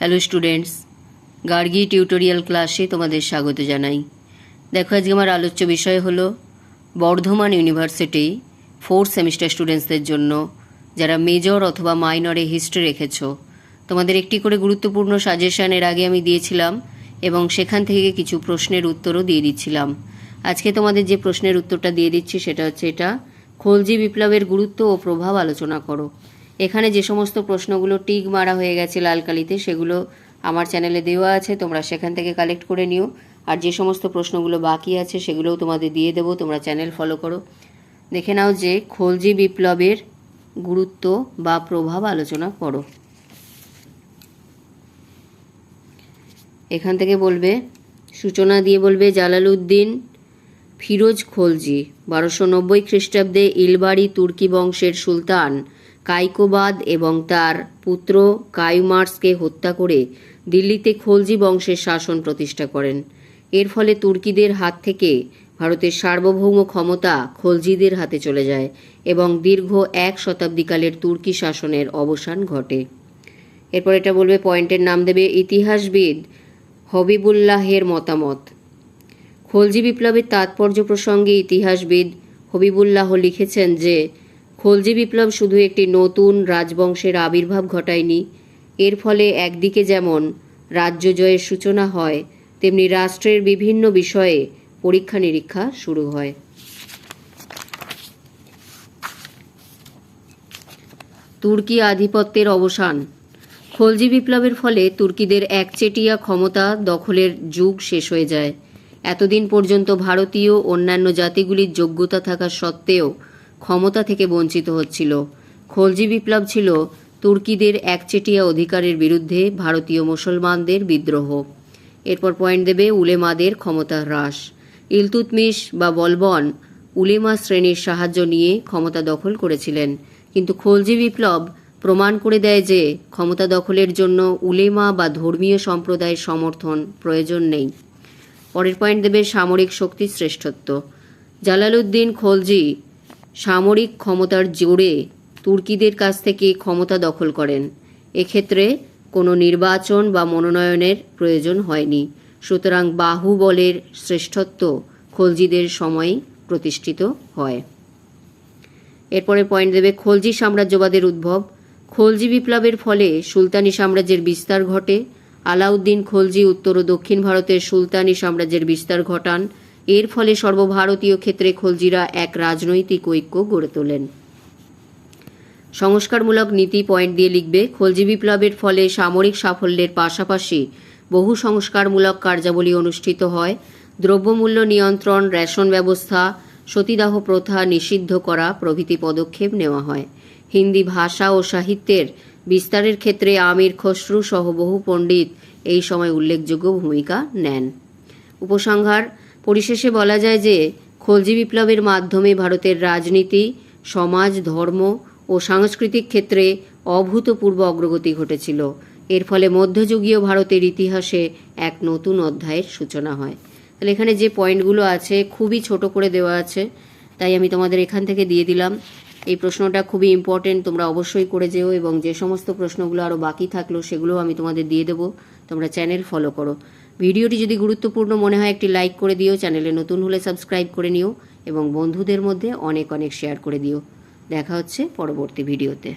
Hello students Gargi tutorial ক্লাসে তোমাদের স্বাগত জানাই। দেখো, আজকে আমার আলোচ্য বিষয় হলো বর্ধমান ইউনিভার্সিটি ফোর্থ সেমিস্টার স্টুডেন্টসদের জন্য যারা মেজর অথবা মাইনরে হিস্ট্রি রেখেছো, তোমাদের একটি করে গুরুত্বপূর্ণ সাজেশন এর আগে আমি দিয়েছিলাম এবং সেখান থেকে কিছু প্রশ্নের উত্তরও দিয়ে দিচ্ছিলাম। আজকে তোমাদের যে প্রশ্নের উত্তরটা দিয়ে দিচ্ছি, সেটা হচ্ছে এটা, খলজি বিপ্লবের গুরুত্ব ও প্রভাব আলোচনা করো। এখানে যে সমস্ত প্রশ্নগুলো টিক মারা হয়ে গেছে লাল কালিতে, সেগুলো আমার চ্যানেলে দেওয়া আছে, তোমরা সেখান থেকে কালেক্ট করে নিও। আর যে সমস্ত প্রশ্নগুলো বাকি আছে, সেগুলোও তোমাদের দিয়ে দেবো, তোমরা চ্যানেল ফলো করো। দেখে নাও যে খলজি বিপ্লবের গুরুত্ব বা প্রভাব আলোচনা করো। এখান থেকে বলবে, সূচনা দিয়ে বলবে, জালালউদ্দিন ফিরোজ খলজি, বারোশো নব্বই খ্রিস্টাব্দে ইলবাড়ি তুর্কি বংশের সুলতান কাইকোবাদ এবং তার পুত্র কায়ুমার্সকে হত্যা করে দিল্লিতে খলজি বংশের শাসন প্রতিষ্ঠা করেন। এর ফলে তুর্কিদের হাত থেকে ভারতের সার্বভৌম ক্ষমতা খলজিদের হাতে চলে যায় এবং দীর্ঘ এক শতাব্দীকালের তুর্কি শাসনের অবসান ঘটে। এরপর এটা বলবে, পয়েন্টের নাম দেবে, ইতিহাসবিদ হবিবুল্লাহের মতামত। খলজি বিপ্লবের তাৎপর্য প্রসঙ্গে ইতিহাসবিদ হবিবুল্লাহ লিখেছেন যে খলজি বিপ্লব শুধু একটি নতুন রাজবংশের আবির্ভাব ঘটায়নি। এর ফলে একদিকে যেমন রাজ্য জয়ের সূচনা হয়, তেমনি রাষ্ট্রের বিভিন্ন বিষয়ে পরীক্ষা নিরীক্ষা শুরু হয়। তুর্কি আধিপত্যের অবসান। খলজি বিপ্লবের ফলে তুর্কিদের একচেটিয়া ক্ষমতা দখলের যুগ শেষ হয়ে যায়। এতদিন পর্যন্ত ভারতীয় অন্যান্য জাতিগুলির যোগ্যতা থাকা সত্ত্বেও ক্ষমতা থেকে বঞ্চিত হচ্ছিল। খলজি বিপ্লব ছিল তুর্কিদের একচেটিয়া অধিকারের বিরুদ্ধে ভারতীয় মুসলমানদের বিদ্রোহ। এরপর পয়েন্ট দেবে উলেমাদের ক্ষমতা হ্রাস। ইলতুতমিশ বা বলবন উলেমা শ্রেণির সাহায্য নিয়ে ক্ষমতা দখল করেছিলেন। কিন্তু খলজি বিপ্লব প্রমাণ করে দেয় যে ক্ষমতা দখলের জন্য উলেমা বা ধর্মীয় সম্প্রদায়ের সমর্থন প্রয়োজন নেই। পরের পয়েন্ট দেবে সামরিক শক্তির শ্রেষ্ঠত্ব। জালালউদ্দিন খলজি সামরিক ক্ষমতার জোরে তুর্কিদের কাছ থেকে ক্ষমতা দখল করেন। এক্ষেত্রে কোনো নির্বাচন বা মনোনয়নের প্রয়োজন হয়নি। সুতরাং বাহুবলের শ্রেষ্ঠত্ব খলজিদের সময় প্রতিষ্ঠিত হয়। এরপরে পয়েন্ট দেবে খলজি সাম্রাজ্যবাদের উদ্ভব। খলজি বিপ্লবের ফলে সুলতানি সাম্রাজ্যের বিস্তার ঘটে। আলাউদ্দিন খলজি উত্তর ও দক্ষিণ ভারতের সুলতানি সাম্রাজ্যের বিস্তার ঘটান। এর ফলে সর্বভারতীয় ক্ষেত্রে খলজিরা এক রাজনৈতিক ঐক্য গড়ে তোলেন। সংস্কারমূলক নীতি পয়েন্ট দিয়ে লিখবে, খলজি বিপ্লবের ফলে সামরিক সাফল্যের পাশাপাশি বহু সংস্কারমূলক কার্যাবলী অনুষ্ঠিত হয়। দ্রব্যমূল্য নিয়ন্ত্রণ, রেশন ব্যবস্থা, সতীদাহ প্রথা নিষিদ্ধ করা প্রভৃতি পদক্ষেপ নেওয়া হয়। হিন্দি ভাষা ও সাহিত্যের বিস্তারের ক্ষেত্রে আমির খসরু সহ বহু পণ্ডিত এই সময় উল্লেখযোগ্য ভূমিকা নেন। উপসংহার পরিশেষে বলা যায় যে, খলজি বিপ্লবের মাধ্যমে ভারতের রাজনীতি, সমাজ, ধর্ম ও সাংস্কৃতিক ক্ষেত্রে অভূতপূর্ব অগ্রগতি ঘটেছিল। এর ফলে মধ্যযুগীয় ভারতের ইতিহাসে এক নতুন অধ্যায়ের সূচনা হয়। তাহলে এখানে যে পয়েন্টগুলো আছে খুবই ছোট করে দেওয়া আছে, তাই আমি তোমাদের এখান থেকে দিয়ে দিলাম। এই প্রশ্নটা খুবই ইম্পর্টেন্ট তোমরা অবশ্যই করে যেও এবং যে সমস্ত প্রশ্নগুলো আরও বাকি থাকল সেগুলোও আমি তোমাদের দিয়ে দেবো। তোমরা চ্যানেল ফলো করো। ভিডিওটি যদি গুরুত্বপূর্ণ মনে হয়, একটি লাইক করে দিও, চ্যানেলে নতুন হলে সাবস্ক্রাইব করে নিও এবং বন্ধুদের মধ্যে অনেক অনেক শেয়ার করে দিও। দেখা হচ্ছে পরবর্তী ভিডিওতে।